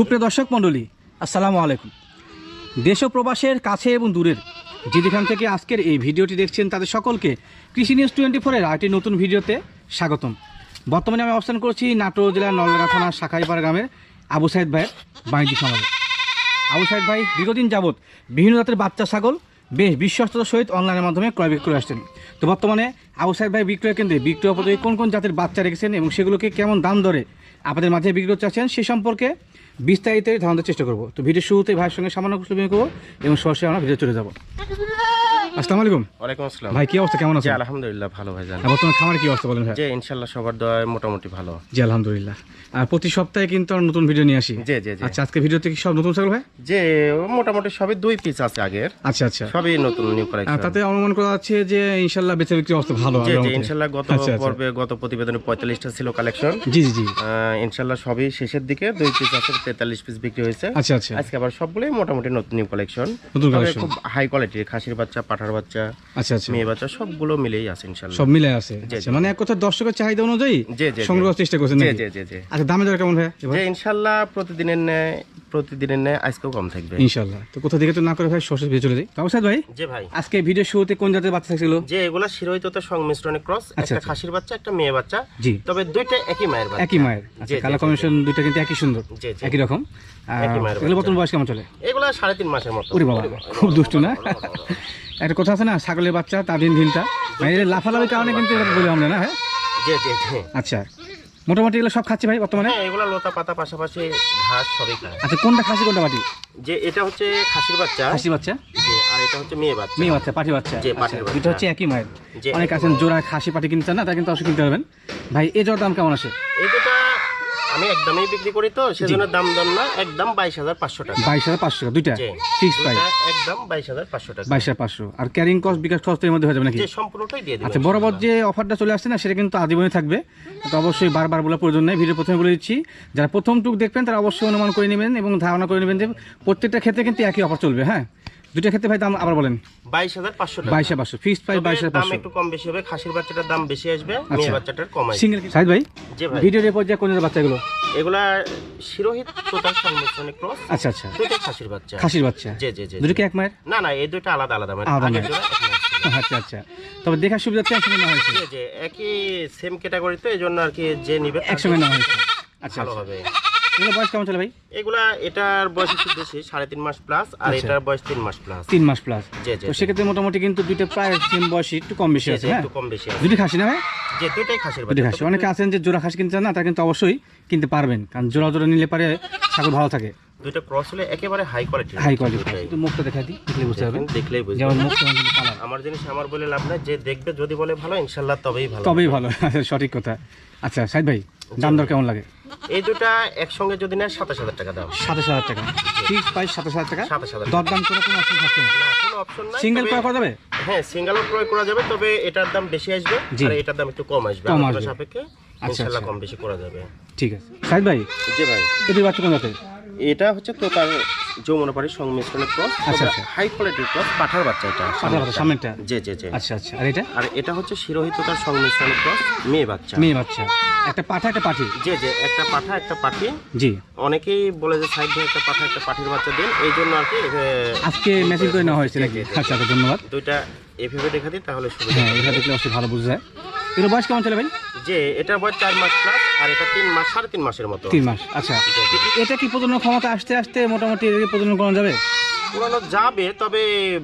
সুপ্রিয় দর্শক মণ্ডলী, আসসালামু আলাইকুম। দেশ প্রবাসের কাছে এবং দূরের যেখান থেকে আজকের এই ভিডিওটি দেখছেন তাদের সকলকে কৃষি নিউজ টোয়েন্টি ফোরের আরেকটি নতুন ভিডিওতে স্বাগতম। বর্তমানে আমি অবস্থান করছি নাটোর জেলার নলডাঙ্গা থানার শাখাইপাড়া গ্রামের আবু সাইদ ভাইয়ের বাণিজ্য সমাজে। আবু সাইদ ভাই, দীর্ঘদিন যাবৎ বিভিন্ন জাতের বাচ্চা, ছাগল বেশ বিশ্বস্ততার সহিত অনলাইনের মাধ্যমে ক্রয় বিক্রয় আসছেন। তো বর্তমানে আবু সাইদ ভাই বিক্রয় কেন্দ্রে বিক্রয় পদ্ধতি কোন কোন জাতের বাচ্চা রেখেছেন এবং সেগুলোকে কেমন দাম দরে আপনাদের মাঝে বিক্রি করতে চাচ্ছেন সে সম্পর্কে বিস্তারিত ধারণার চেষ্টা করব। তো ভিডিও শুরুতে ভাইয়ের সঙ্গে সামান্য কিছু করব এবং সরাসরি আমরা ভিডিও চলে যাব। আসসালামু আলাইকুম। ওয়ালাইকুম আসসালাম। ভাই কি অবস্থা? কেমন আছে আলহামদুলিল্লাহ ভালো ভাই জান। বর্তমানে খামার কি অবস্থা বলেন ভাই? যে ইনশাল্লাহ সবার দয় মোটামুটি ভালো। জি আলহামদুলিল্লাহ। আর প্রতি সপ্তাহে কিন্তু আমরা নতুন ভিডিও নিয়ে আসি? জি জি জি। আচ্ছা আজকে ভিডিওতে কি সব নতুন ছাগল ভাই? যে মোটামুটি সবই দুই পিস আছে আগের। আচ্ছা আচ্ছা। সবই নতুন নিউ কালেকশন তাতে অনুমান করা যাচ্ছে যে ইনশাল্লাহ বেচা বিক্রি অবস্থা ভালো জি জি মতে। গত। পর্বে গত প্রতিবেদনে পঁয়তাল্লিশটা ছিল কালেকশন জি জি জি। ইনশাল্লাহ সবই শেষের দিকে দুই পিস আছে তেতাল্লিশ পিস বিক্রি হয়েছে। আচ্ছা আচ্ছা। আজকে আবার সবগুলোই মোটামুটি নতুন নিউ কালেকশন নতুন তবে খুব হাই কোয়ালিটির খাসির বাচ্চা পাঠার বাচ্চা আচ্ছা আচ্ছা। মেয়ে বাচ্চা সবগুলো মিলেই আছে সব মিলে আছে। আচ্ছা, মানে এক কথা দর্শকের চাহিদা অনুযায়ী। সংগ্রহ চেষ্টা করছেন জি আচ্ছা দামে দর কেমন ভাই যে ইনশাল্লাহ প্রতিদিনের ন্যায় প্রতিদিনের ন্যায় আজকেও কম থাকবে। ইনশাল্লাহ তো কোথা থেকে তো না করে ভাই সরাসরি ভিডিও চলে যাই কাউসাদ ভাই? যে ভাই। আজকে ভিডিও শুরুতে কোন জাতের বাচ্চা যে এগুলা শিরোহিততে সংমিশ্রণে ক্রস আচ্ছা, একটা আচ্ছা। খাসির বাচ্চা একটা মেয়ে বাচ্চা। জি। তবে দুইটা একই মায়ের বাচ্চা। একই মায়ের। আচ্ছা কালার দুইটা কিন্তু একই সুন্দর। একই রকম। এগুলো বর্তমান বয়স কেমন চলে? এগুলা সাড়ে তিন মাসের মতো। ওরে বাবা খুব দুষ্টু না? একটা কথা আছে না ছাগলের বাচ্চা তার দিন দিনটা মানে লাফালাফির কারণে কিন্তু বলে আমরা না হ্যাঁ? জি জি। আচ্ছা মোটামুটি এগুলো সব খাচ্ছে ভাই বর্তমানে? হ্যাঁ এগুলা লতা পাতা পাশাপাশি ঘাস সবই খায়। আচ্ছা কোনটা খাসি কোনটা মাটি? যে এটা হচ্ছে খাসির বাচ্চা। খাসির বাচ্চা? জি আর এটা হচ্ছে মেয়ে বাচ্চা। মেয়ে বাচ্চা পাটি বাচ্চা। জি, আচ্ছা, পাটির বাচ্চা। দুটো হচ্ছে একই মায়ের। অনেক আছেন জোড়া খাসি পাটি কিনতে না তা কিন্তু অবশ্যই কিনতে পারবেন। ভাই এই জোড়ার দাম কেমন আছে? এই দুটা আমি একদমই বিক্রি করি তো সেজন্য দাম দাম না একদম বাইশ হাজার পাঁচশো টাকা। বাইশ হাজার পাঁচশো টাকা দুইটা? Fix price? একদম বাইশ হাজার পাঁচশো টাকা। বাইশ হাজার পাঁচশো। আর ক্যারিং কস্ট বিকাশ খরচ এর মধ্যে হয়ে যাবে নাকি? সম্পূর্ণটাই দিয়ে আচ্ছা বরাবর যে অফারটা চলে আসছে না সেটা কিন্তু আজীবনে থাকবে। তো অবশ্যই বারবার বলার প্রয়োজন নেই। ভিডিও প্রথমে বলে দিচ্ছি যারা প্রথম টুক দেখবেন তারা অবশ্যই অনুমান করে নেবেন এবং ধারণা করে নেবেন যে প্রত্যেকটা ক্ষেত্রে কিন্তু একই অফার চলবে হ্যাঁ? দুইটা ক্ষেত্রে ভাই দাম আবার বলেন। বাইশ হাজার পাঁচশো বাইশ পাঁচশো ফিক্সড প্রাইস বাইশ হাজার পাঁচশো। একটু কম বেশি হবে খাসির বাচ্চাটার দাম বেশি আসবে আচ্ছা। মেয়ে বাচ্চাটার কম আসবে। সিঙ্গেল সাইদ ভাই? ভিডিওর এরপর যে কোন বাচ্চাগুলো? এগুলা শিরোহিত টোটাল সংমিশ্রণে ক্রস আচ্ছা আচ্ছা। খাসির বাচ্চা। খাসির বাচ্চা? জি জি জি দুটো কি এক মায়ের? না না এই দুইটা আলাদা আলাদা। আচ্ছা আচ্ছা। তবে দেখার সুবিধা একসঙ্গে নেওয়া হয়েছে। জি, জি, একই সেম ক্যাটাগরি তো এই জন্য আর কি যে নিবে তার একসঙ্গে নেওয়া হয়েছে। আচ্ছা ভালো হবে। এগুলো বয়স কেমন চলে ভাই? এগুলা এটার বয়স একটু বেশি সাড়ে তিন মাস প্লাস আর আচ্ছা। এটার বয়স তিন মাস প্লাস তিন মাস প্লাস তো সেক্ষেত্রে মোটামুটি কিন্তু দুইটা প্রায় সেম বয়সী একটু কম বেশি আছে হ্যাঁ? একটু কম বেশি আছে। দুটি খাসি না ভাই? যে দুইটাই খাসির দুটি খাসি। অনেকে আছেন যে জোড়া খাসি কিনতে চান না তারা কিন্তু অবশ্যই কিনতে পারবেন কারণ জোড়া জোড়া নিলে পারে ছাগল ভালো থাকে। দুইটা ক্রস হলে একেবারে হাই কোয়ালিটি হাই কোয়ালিটি কিন্তু মুখটা দেখা দিই দেখলে বুঝতে পারবেন। দেখলেই বুঝবে যেমন মুখ কিন্তু কালার। আমার জিনিস আমার বলে লাভ নাই যে দেখবে যদি বলে ভালো তবেই ভালো। তবেই ভালো সঠিক কথা। আচ্ছা সাইদ ভাই দাম দর কেমন লাগে? এই দুটা একসঙ্গে যদি নেয় সাতাশ হাজার টাকা দাম সাতাশ হাজার টাকা। ফিক্স প্রাইস সাতাশ হাজার টাকা? সাতাশ হাজার দরদাম করে কোনো অপশন থাকছে না? না কোনো অপশন নাই সিঙ্গেল ক্রয় করা যাবে? হ্যাঁ সিঙ্গেলও ক্রয় করা যাবে তবে এটার দাম বেশি আসবে আর এটার দাম একটু কম আসবে। কম আসবে। সাপেক্ষে আচ্ছা, আচ্ছা। কম বেশি করা যাবে। ঠিক আছে। সাহেব ভাই? জি ভাই। এটি বাচ্চা কোন জাতের? এটা হচ্ছে তো সংমিশ্রণের ক্রস আচ্ছা, আচ্ছা। হাই কোয়ালিটির ক্রস পাঠার বাচ্চা এটা জি জি জি। আচ্ছা আচ্ছা। আর এটা? আর এটা হচ্ছে শিরোহিত তার সংমিশ্রণের ক্রস মেয়ে বাচ্চা। মেয়ে বাচ্চা। একটা পাঠা একটা পাঠি? যে একটা পাঠা একটা পাঠি। জি। অনেকেই বলে যে সাইড দিয়ে একটা পাঠা একটা পাঠির বাচ্চা দিন এই জন্য আর কি আজকে মেসেজ করে নেওয়া হয়েছে নাকি? আচ্ছা আচ্ছা ধন্যবাদ। দুইটা এভাবে দেখা দিই তাহলে সুবিধা হ্যাঁ। এটা দেখলে অবশ্যই ভালো বোঝা যায় এগুলো বয়স কেমন চলে ভাই? যে এটার বয়স চার মাস প্লাস আর এটা তিন মাস সাড়ে তিন মাসের মতো। তিন মাস আচ্ছা। এটা কি প্রজনন ক্ষমতা আসতে আসতে মোটামুটি প্রজনন করানো যাবে? পুরানো যাবে তবে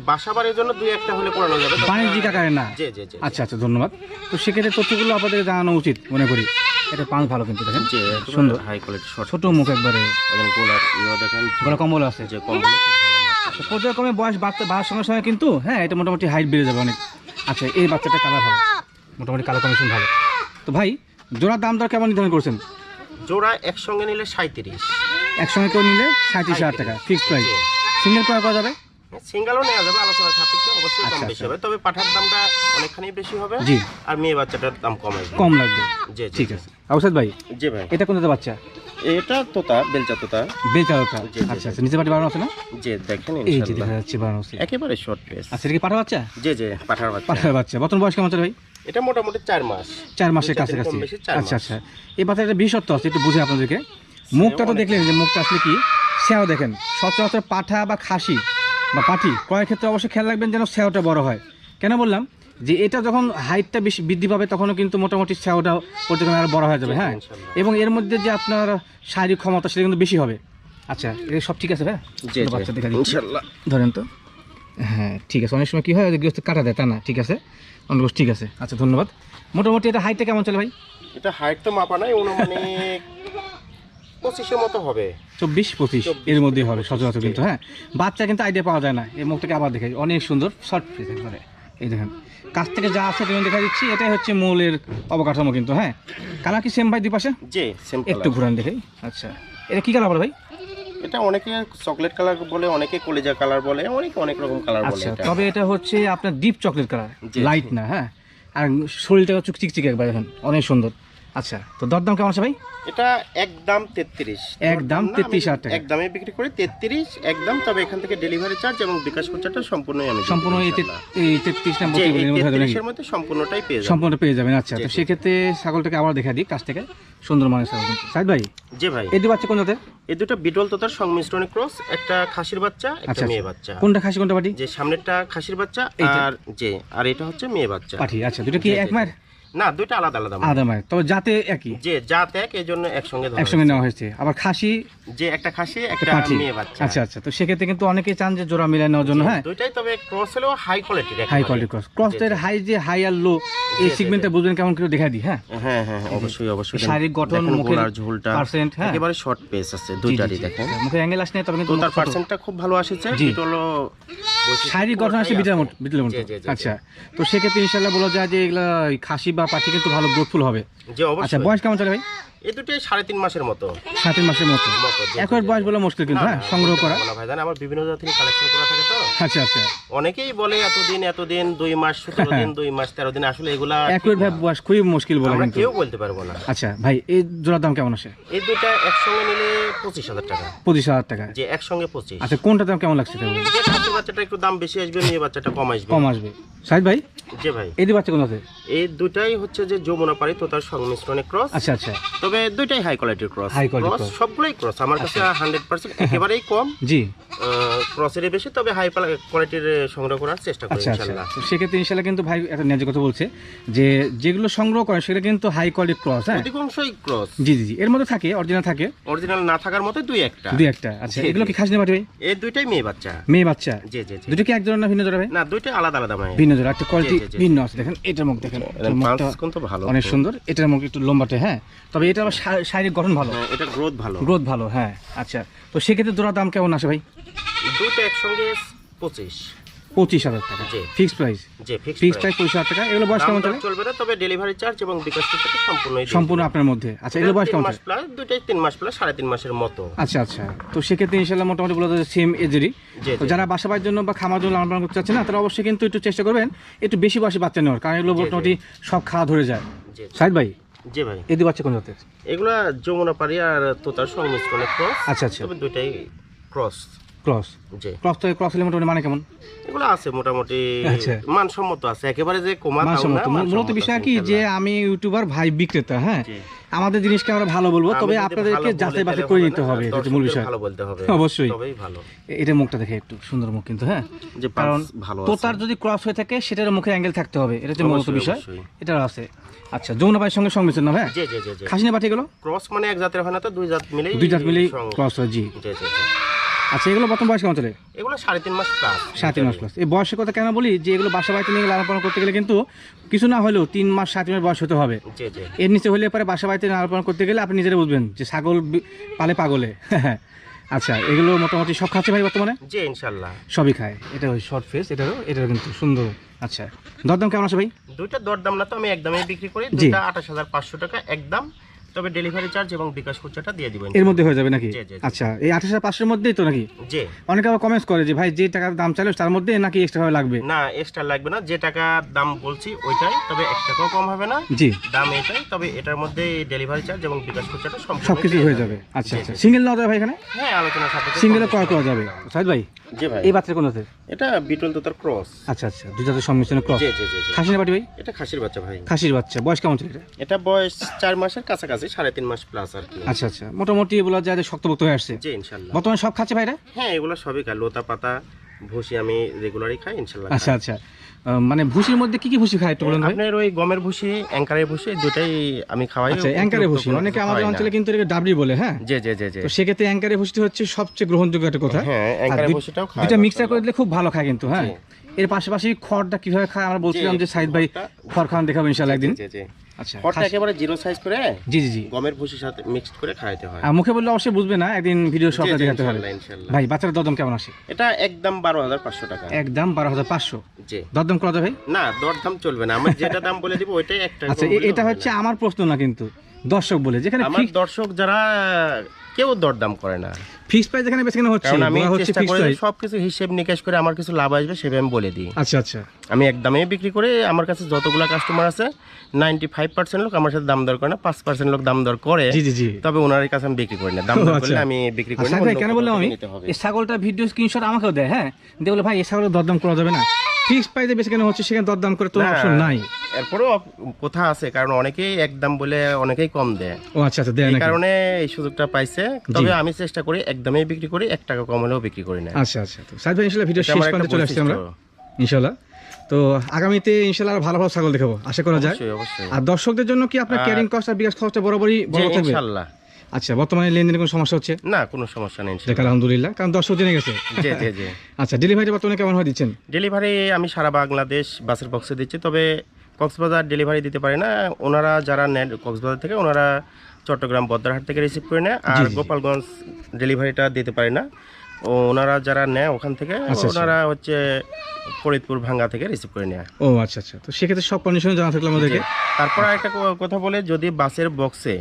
বাসা বাড়ির জন্য দুই একটা হলে পুরানো যাবে। বাণিজ্যিক আকারে না? জি জি জি আচ্ছা আচ্ছা ধন্যবাদ। তো সেক্ষেত্রে তথ্যগুলো আপনাদের জানানো উচিত মনে করি। এটা পাঁচ ভালো কিন্তু দেখেন। সুন্দর। হাই কোয়ালিটি ছোট মুখ একবারে। এবং গোলার ইয়ে দেখেন। কম্বল আছে। যে খুব ভালো পর্যায়ক্রমে বয়স বাড়তে বাড়ার সঙ্গে সঙ্গে কিন্তু হ্যাঁ এটা মোটামুটি হাইট বেড়ে যাবে অনেক। আচ্ছা এই বাচ্চাটা কালার ভালো। মোটামুটি কালার কমিশন ভালো। তো ভাই জোড়ার দাম দর কেমন নির্ধারণ করছেন? জোড়া একসঙ্গে নিলে সাঁত্রিশ একসঙ্গে কেউ নিলে সাঁত্রিশ হাজার টাকা ফিক্সড প্রাইস সিঙ্গেল ক্রয় করা যাবে? সিঙ্গেলও নেওয়া যাবে আলোচনা সাপেক্ষে অবশ্যই কম আচ্ছা, বেশি আচ্ছা। হবে তবে পাঠার দামটা অনেকখানি বেশি হবে জি। আর মেয়ে বাচ্চাটার দাম কম আসবে। কম লাগবে। জি ঠিক আছে। আউসাদ ভাই জি ভাই। এটা কোন বাচ্চা? এটা তোতা বেলচা তোতা। বেলচা আচ্ছা আচ্ছা। নিচে পাটি বাড়ানো আছে না? যে দেখেন এই যে দেখা যাচ্ছে বাড়ানো আছে। একেবারে শর্ট পেস আচ্ছা এটা কি পাঠা বাচ্চা? জি জি পাঠার বাচ্চা। পাঠার বাচ্চা। বর্তমান বয়স কেমন চলে ভাই? এটা মোটামুটি চার মাস। চার মাসের কাছাকাছি। আচ্ছা আচ্ছা। এই বাচ্চাটা একটা বিশেষত্ব আছে একটু বুঝে আপনাদেরকে। মুখটা তো দেখলেন যে মুখটা আসলে কি? স্যাও দেখেন সচরাচর পাঠা বা খাসি বা পাঠি ক্রয়ের ক্ষেত্রে অবশ্যই খেয়াল রাখবেন যেন স্যাওটা বড় হয়। কেন বললাম? যে এটা যখন হাইটটা বেশি বৃদ্ধি পাবে তখনও কিন্তু মোটামুটি স্যাওটা পর্যন্ত আরও বড় হয়ে যাবে হ্যাঁ? এবং এর মধ্যে যে আপনার শারীরিক ক্ষমতা সেটা কিন্তু বেশি হবে। আচ্ছা এটা সব ঠিক আছে ভাই। বাচ্চা দেখা। ধরেন তো। হ্যাঁ ঠিক আছে। অনেক সময় কী হয় গৃহস্থ কাটা দেয় তা না ঠিক আছে? অন্য গোষ্ঠ ঠিক আছে। আচ্ছা ধন্যবাদ। মোটামুটি এটা হাইটটা কেমন চলে ভাই? এটা হাইট তো মাপা নাই অনুমানিক পঁচিশের মতো হবে। চব্বিশ পঁচিশ এর মধ্যে হবে সচরাচর কিন্তু হ্যাঁ। বাচ্চা কিন্তু আইডিয়া পাওয়া যায় না। এই মুখটাকে আবার দেখে অনেক সুন্দর শর্ট ফেস একবারে। এই দেখেন কাছ থেকে যা আছে তুমি দেখা দিচ্ছি এটাই হচ্ছে মূলের অবকাঠামো কিন্তু হ্যাঁ। কালার কি সেম ভাই দুই পাশে? জি সেম একটু ঘুরান দেখাই আচ্ছা। এটা কি কালার ভাই? এটা অনেকে চকলেট কালার বলে অনেকে কলিজা কালার বলে অনেকে অনেক রকম কালার বলে আচ্ছা তবে এটা হচ্ছে আপনার ডিপ চকলেট কালার লাইট না হ্যাঁ? আর শরীরটা হচ্ছে চিকচিকে একবার দেখেন অনেক সুন্দর। আচ্ছা তো দরদাম কেমন আছে ভাই? এটা একদম তেত্রিশ। একদম 33,000 টাকা। একদমে বিক্রি করে তেত্রিশ একদম তবে এখান থেকে ডেলিভারি চার্জ এবং বিকাশ খরচাটা সম্পূর্ণই আমি সম্পূর্ণ এই তেত্রিশ নম্বর যে মধ্যে হবে নাকি? 33 এর মধ্যে সম্পূর্ণটাই পেয়ে যাবেন। সম্পূর্ণ পেয়ে যাবেন আচ্ছা তো। সেক্ষেত্রে ছাগলটাকে আবার দেখা দিই কাছ থেকে সুন্দর মানের ছাগল। সাইদ ভাই? জি ভাই। এই দুটো বাচ্চা কোন জাতের? এই দুটো বিটল তোতার সংমিশ্রণে ক্রস একটা খাসির বাচ্চা একটা আচ্ছা মেয়ে আচ্ছা। বাচ্চা। কোনটা খাসি কোনটা পাটি যে সামনেরটা খাসির বাচ্চা? আর যে আর এটা হচ্ছে মেয়ে বাচ্চা। পাটি আচ্ছা দুটো কি এক মায়ের? না দুইটা আলাদা আলাদা। আদা মায়ের তবে জাতে একই? যে জাত এক এই জন্য একসঙ্গে একসঙ্গে নেওয়া হয়েছে। আবার খাসি? যে একটা খাসি একটা মেয়ে বাচ্চা। আচ্ছা আচ্ছা। তো সেক্ষেত্রে কিন্তু অনেকেই চান যে জোড়া মিলাই নেওয়ার জন্য হ্যাঁ? দুইটাই তবে ক্রস হলেও হাই কোয়ালিটির হাই কোয়ালিটি ক্রস ক্রসের হাই যে হাই আর লো এই জি, বুঝবেন কেমন করে দেখা দিই হ্যাঁ? হ্যাঁ হ্যাঁ হ্যাঁ, অবশ্যই অবশ্যই। শারীরিক গঠন, মুখের ঝোলটা। percent, হ্যাঁ। একেবারে শর্ট পেস আছে দুইটারই দেখেন। আচ্ছা, মুখে অ্যাঙ্গেল আসলে তবে কিন্তু তার পার্সেন্টটা খুব ভালো আসছে এটা হলো শারীরিক গঠন আসলে বিটার আছে। মতো। আচ্ছা। তো সেক্ষেত্রে ইনশাল্লাহ বলা যায় যে এগুলা খাসি বা পাঠি কিন্তু ভালো গ্রোথফুল হবে। আচ্ছা বয়স কেমন চলে ভাই? এই দুটোই সাড়ে তিন মাসের মতো। সাত তিন মাসের মতো। জি, জি, জি। বয়স বলা মুশকিল কিন্তু হ্যাঁ সংগ্রহ করা। ভাই জান আমার বিভিন্ন জাতির কালেকশন করা থাকে তো। আচ্ছা আচ্ছা। অনেকেই বলে এতদিন এতদিন দুই মাস সতেরো দিন দুই মাস তেরো দিন আসলে এগুলা ভাই বয়স খুবই মুশকিল বলা কিন্তু। কেউ বলতে পারব না। আচ্ছা ভাই এই জোড়ার দাম কেমন আসে? এই দুটা একসঙ্গে নিলে পঁচিশ হাজার টাকা। পঁচিশ হাজার টাকা। যে একসঙ্গে পঁচিশ। আচ্ছা কোনটা দাম কেমন লাগছে বাচ্চাটা একটু দাম বেশি আসবে মেয়ে বাচ্চাটা কম আসবে। কম আসবে। সাইদ ভাই? যে ভাই। এই দুই বাচ্চা কোন আছে এই দুটাই হচ্ছে যে যমুনা পাড়ি তো তার সংমিশ্রণে ক্রস আচ্ছা আচ্ছা। তবে দুইটাই হাই কোয়ালিটির ক্রস quality ক্রস আচ্ছা। সবগুলোই ক্রস আমার কাছে হান্ড্রেড পার্সেন্ট একেবারেই কম। জি। ক্রসের বেশি তবে হাই কোয়ালিটির সংগ্রহ করার চেষ্টা করি আচ্ছা আচ্ছা। সেক্ষেত্রে কিন্তু ভাই একটা ন্যায্য কথা বলছে যে যেগুলো সংগ্রহ করেন সেগুলো কিন্তু হাই কোয়ালিটি ক্রস হ্যাঁ? অধিকাংশই ক্রস জি জি জি। এর মধ্যে থাকে অরিজিনাল থাকে? অরিজিনাল না থাকার মতো দুই একটা। দুই একটা। আচ্ছা এগুলো কি খাসি পাঠি ভাই? এই দুইটাই মেয়ে বাচ্চা। মেয়ে বাচ্চা? জি জি জি। দুটো কি এক জোড়া না ভিন্ন জোড়া না দুইটা আলাদা আলাদা মায়ের। ভিন্ন জোড়া একটা কোয়ালিটি। ভিন্ন আছে। দেখেন এটার মুখ দেখেন। এটার মুখটা পালস কিন্তু ভালো। অনেক সুন্দর। এটার মুখ একটু লম্বাটে হ্যাঁ? তবে এটা আবার শারীরিক গঠন ভালো? এটা গ্রোথ ভালো। গ্রোথ ভালো হ্যাঁ আচ্ছা। তো সেক্ষেত্রে জোড়া দাম কেমন আসে ভাই? দুইটা একসঙ্গে পঁচিশ। পঁচিশ হাজার টাকা। জি। Fixed price fix fixed price পঁচিশ হাজার টাকা। এগুলো বয়স কেমন চলে? চলবে না তবে ডেলিভারি চার্জ এবং বিকাশ সম্পূর্ণই দিয়ে সম্পূর্ণ আপনার মধ্যে। আচ্ছা এগুলো বয়স কেমন মাস প্লাস দুইটাই তিন মাস প্লাস সাড়ে তিন মাসের মতো। আচ্ছা আচ্ছা। তো সেক্ষেত্রে ইনশাল্লাহ মোটামুটি বলা যায় সেম এজেরই তো যারা বাসা বাড়ির জন্য বা খামার জন্য লালন করতে চাচ্ছে না তারা অবশ্যই কিন্তু একটু চেষ্টা করবেন একটু বেশি বয়সে বাচ্চা নেওয়ার। কারণ এগুলো। মোটামুটি সব খাওয়া ধরে যায়। জি সাইদ ভাই? জি ভাই। এদি বাচ্চা কোন জাতের? এগুলা যমুনা পাড়ি আর তোতার সংমিশ্রণে ক্রস আচ্ছা আচ্ছা। তবে দুইটাই ক্রস ক্রস জি। ক্রস তো ক্রস মোটামুটি মানে কেমন? এগুলো আছে মোটামুটি আচ্ছা। মানসম্মত আছে। একেবারে যে কমা মানসম্মত। মূলত বিষয় কি যে আমি ইউটিউবার ভাই বিক্রেতা হ্যাঁ। আমাদের জিনিসকে আমরা ভালো বলব তবে আপনাদেরকে যাচাই বাছাই করে নিতে হবে এটা মূল বিষয়। ভালো বলতে হবে। অবশ্যই। তবেই ভালো। এটা মুখটা দেখে একটু সুন্দর মুখ কিন্তু হ্যাঁ? যে কারণ তো ভালো তোতার যদি ক্রস হয়ে থাকে সেটার মুখে অ্যাঙ্গেল থাকতে হবে। এটা হচ্ছে মূলত বিষয়। এটা আছে। আচ্ছা যৌন ভাইয়ের সঙ্গে সংমিশ্রণ না হ্যাঁ? খাসি না পাঠিয়ে গেলো ক্রস মানে এক জাতের হয় না তো দুই জাত মিলেই দুই জাত মিলেই ক্রস হয় জি। জি জি জি। আচ্ছা এগুলো প্রথম বয়স কেমন চলে? এগুলো সাড়ে তিন মাস প্লাস সাড়ে তিন মাস প্লাস এই বয়সের কথা কেন বলি? যে এগুলো বাসা বাড়িতে নিয়ে লালন পালন করতে গেলে কিন্তু কিছু না হলেও তিন মাস সাত মাস বয়স হতে হবে। এর নিচে হলে পরে বাসা বাড়িতে লালন পালন করতে গেলে আপনি নিজেরা বুঝবেন যে ছাগল পালে পাগলে। আচ্ছা এগুলো মোটামুটি সব খাচ্ছে ভাই বর্তমানে? জি ইনশাল্লাহ। সবই খায়। এটা ওই শর্ট ফেস এটারও এটারও কিন্তু সুন্দর। আচ্ছা দরদাম কেমন আছে ভাই? দুইটা দরদাম না তো আমি একদমই বিক্রি করি। দুইটা আঠাশ হাজার পাঁচশো টাকা একদম তবে ডেলিভারি চার্জ এবং বিকাশ খরচাটা দিয়ে দিবেন। এর মধ্যে হয়ে যাবে নাকি। আচ্ছা এই আঠাশ হাজার পাঁচশোর মধ্যেই তো নাকি? জি। অনেকে আবার কমেন্টস করে যে ভাই যে টাকার দাম চাইলো তার মধ্যে নাকি এক্সট্রা ভাবে লাগবে? না এক্সট্রা লাগবে না। যে টাকা দাম বলছি ওইটাই। তবে এক টাকাও কম হবে না। জি। দাম এটাই। তবে এটার মধ্যে ডেলিভারি চার্জ এবং বিকাশ খরচাটা সম্পূর্ণ সবকিছু হয়ে যাবে। আচ্ছা আচ্ছা। সিঙ্গেল নেওয়া যাবে ভাই এখানে? হ্যাঁ আলোচনা সাপেক্ষে সিঙ্গেলে করা যাবে? সাইদ ভাই জি ভাই। এই বাচ্চা কোন আছে এটা বিটল তো তার ক্রস আচ্ছা আচ্ছা। দুই জাতের সংমিশ্রণে ক্রস জি জি জি জি। খাসি না পাটি ভাই? এটা খাসির বাচ্চা ভাই। খাসির বাচ্চা। বয়স কেমন ছিল এটা? এটা বয়স চার মাসের কাছাকাছি। সাড়ে তিন মাস প্লাস আর কি। আচ্ছা আচ্ছা। মোটামুটি যায় যে শক্তপোক্ত হয়ে আসছে। জি ইনশাল্লাহ। বর্তমানে সব খাচ্ছে ভাইরা? হ্যাঁ এগুলো সবই লোতা পাতা ভুসি আমি রেগুলারই খাই ইনশাল্লাহ আচ্ছা আচ্ছা। মানে ভুসির মধ্যে কি কি ভুসি খায় একটু বলুন আপনার ওই গমের ভুসি অ্যাঙ্কারের ভুসি দুটাই আমি খাওয়াই আচ্ছা অ্যাঙ্কারের ভুসি। অনেকে আমাদের অঞ্চলে কিন্তু এটাকে ডাবলি বলে হ্যাঁ? জি জি জি তো সেক্ষেত্রে অ্যাঙ্কারের ভুসিটা হচ্ছে সবচেয়ে গ্রহণযোগ্য একটা কথা। হ্যাঁ অ্যাঙ্কারের ভুসিটাও খাই দুইটা মিক্সার করে দিলে খুব ভালো খায় কিন্তু হ্যাঁ? এর পাশাপাশি খড়টা কীভাবে খায় আমরা বলছিলাম যে সাইদ ভাই খড় খান দেখাবো ইনশাল্লাহ একদিন। জি জি আচ্ছা খড়টা একেবারে জিরো সাইজ করে জি জি জি। গমের ভুসির সাথে মিক্সড করে খাওয়াইতে হয়। আর মুখে বললে অবশ্যই বুঝবে না একদিন ভিডিও জি, জি, দেখাতে হবে। ভাই বাচ্চার দরদাম কেমন আসে এটা একদম বারো হাজার পাঁচশো টাকা। একদম বারো হাজার পাঁচশো? জি। দরদাম করা যাবে? ভাই না দরদাম চলবে না। আমার যেটা দাম বলে দিব ওইটাই একটা আচ্ছা এটা হচ্ছে আমার প্রশ্ন না কিন্তু দর্শক বলে যেখানে আমার দর্শক যারা কেউ দরদাম করে না। ফিক্স প্রাইস যেখানে বেশি হচ্ছে কারণ আমি চেষ্টা করে সবকিছু হিসেব নিকাশ করে আমার কিছু লাভ আসবে সেভাবে আমি বলে দিই। আচ্ছা আচ্ছা। আমি একদমই বিক্রি করে আমার কাছে যতগুলো কাস্টমার আছে নাইনটি ফাইভ পার্সেন্ট লোক আমার সাথে দাম দর করে না পাঁচ পার্সেন্ট লোক দাম দর করে। জি জি জি। তবে ওনার কাছে আমি বিক্রি করি না। দাম দর করলে আচ্ছা। আমি বিক্রি করি না সাহেব কেন বললাম আমি? এই ছাগলটা ভিডিও স্ক্রিনশট আমাকেও দেয় হ্যাঁ? দিয়ে বলে ভাই এই ছাগলের দরদাম করা যাবে না? প্রাইসে বেশি কেন হচ্ছে সেখানে দরদাম করে তো অপশন নাই? এরপরেও কোথা আছে? কারণ অনেকেই একদম বলে অনেকেই কম দেয়। ও আচ্ছা আচ্ছা দেয় এই কারণে এই সুযোগটা পাইছে। তবে আমি চেষ্টা করি একদমই বিক্রি করি এক টাকা কম হলেও বিক্রি করি না। আচ্ছা আচ্ছা তো ভাই ইনশাল্লাহ ভিডিও শেষ পর্যন্ত চলে আসছি আমরা। ইনশাল্লাহ। তো আগামীতে ইনশাল্লাহ আরও ভালো ভালো ছাগল দেখাবো। আশা করা যায়। আর দর্শকদের জন্য কি আপনার ক্যারিং কস্ট আর বিকাশ খরচটা বরাবরই বড় থাকবে? ইনশাল্লাহ। আচ্ছা বর্তমানে লেনদেনের কোনো সমস্যা হচ্ছে? না কোনো সমস্যা নেই দেখ আলহামদুলিল্লাহ কারণ দর্শক জেনে গেছে। জি জি জি। আচ্ছা ডেলিভারি বর্তমানে কেমন হয় দিচ্ছেন? ডেলিভারি আমি সারা বাংলাদেশ বাসের বক্সে দিচ্ছি তবে কক্সবাজার ডেলিভারি দিতে পারি না। ওনারা যারা নেন কক্সবাজার থেকে ওনারা চট্টগ্রাম বদ্রাহাট থেকে রিসিভ করে নেয় আর। গোপালগঞ্জ ডেলিভারিটা দিতে পারে না। ওনারা যারা নেয় ওখান থেকে আচ্ছা। ওনারা হচ্ছে ফরিদপুর ভাঙ্গা থেকে রিসিভ করে নেয়। ও আচ্ছা আচ্ছা। তো সেক্ষেত্রে সব কন্ডিশন জানা থাকল আমাদেরকে। তারপর একটা কথা বলে যদি বাসের বক্সে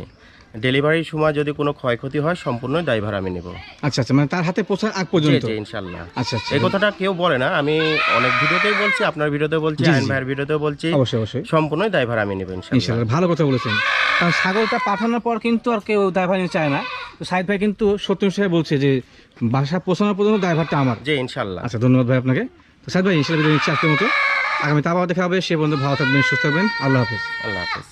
ডেলিভারির সময় যদি কোনো ক্ষয়ক্ষতি হয় সম্পূর্ণ ড্রাইভার আমি নেব। আচ্ছা আচ্ছা মানে তার হাতে পৌঁছার আগ পর্যন্ত? জি ইনশাল্লাহ আচ্ছা আচ্ছা। এই কথাটা কেউ বলে না। আমি অনেক ভিডিওতেই বলছি আপনার ভিডিওতে বলছি। আইন ভাইয়ের ভিডিওতেও বলছি। অবশ্যই অবশ্যই। সম্পূর্ণ ড্রাইভার আমি নেব ইনশাল্লাহ ভালো কথা বলেছেন। কারণ ছাগলটা পাঠানোর পর কিন্তু আর কেউ ড্রাইভার নিতে চায় না। তো সাইদ ভাই কিন্তু সত্য সাহেব বলছে যে বাসা পৌঁছানোর পর্যন্ত ড্রাইভারটা আমার। জি ইনশাল্লাহ আচ্ছা ধন্যবাদ ভাই আপনাকে। তো সাইদ ভাই ইনশাল্লাহ বিদায় নিচ্ছি আজকের মতো। আগামী আবার দেখা হবে সে বন্ধু ভালো থাকবেন সুস্থ থাকবেন। আল্লাহ হাফেজ। আল্লাহ হাফেজ।